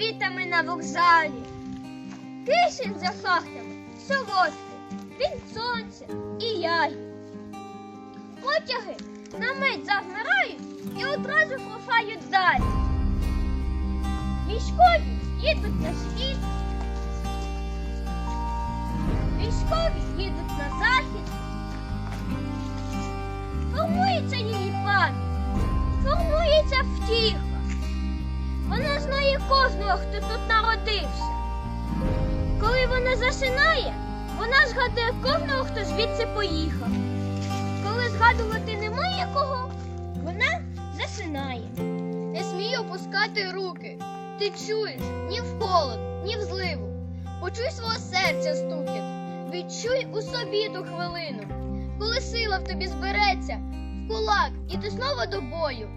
квітами на вокзалі. Кисень за хахтами, солодкий, він сонця і ягід. Потяги на мить завмирають і одразу рушають далі. Військові їдуть на схід. Військові їдуть на втіха. Вона знає кожного, хто тут народився. Коли вона засинає, вона згадує кожного, хто звідси поїхав. Коли згадувати немає кого, вона засинає. Не смій опускати руки. Ти чуєш ні в холод, ні в зливу. Почуй свого серця стукіт. Відчуй у собі ту хвилину, коли сила в тобі збереться, в кулак, і ти знову до бою.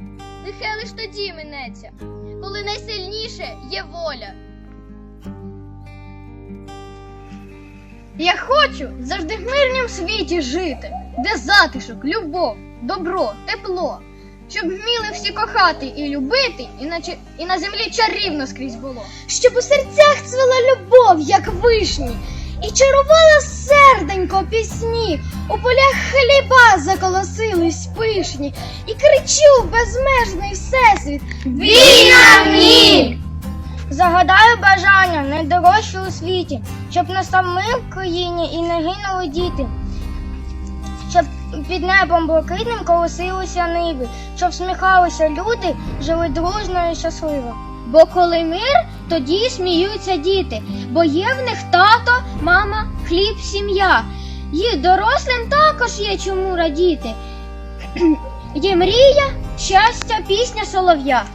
Лихе лиш тоді минеться, коли найсильніше є воля. Я хочу завжди в мирнім світі жити, де затишок, любов, добро, тепло, щоб вміли всі кохати і любити, і на, і на землі чарівно скрізь було. Щоб у серцях цвела любов, як вишні, і чарувала серденько пісні, у полях хліба заколосились пишні, і кричу безмежний всесвіт. Війна в! Загадаю бажання найдорожче у світі, щоб на самим в країні і не гинули діти, щоб під небом блакитним колосилися ниви, щоб всміхалися люди, жили дружно і щасливо. Бо коли мир, тоді сміються діти, бо є в них тато, мама, хліб, сім'я. І дорослим також є чому радіти. Є мрія, щастя, пісня солов'я.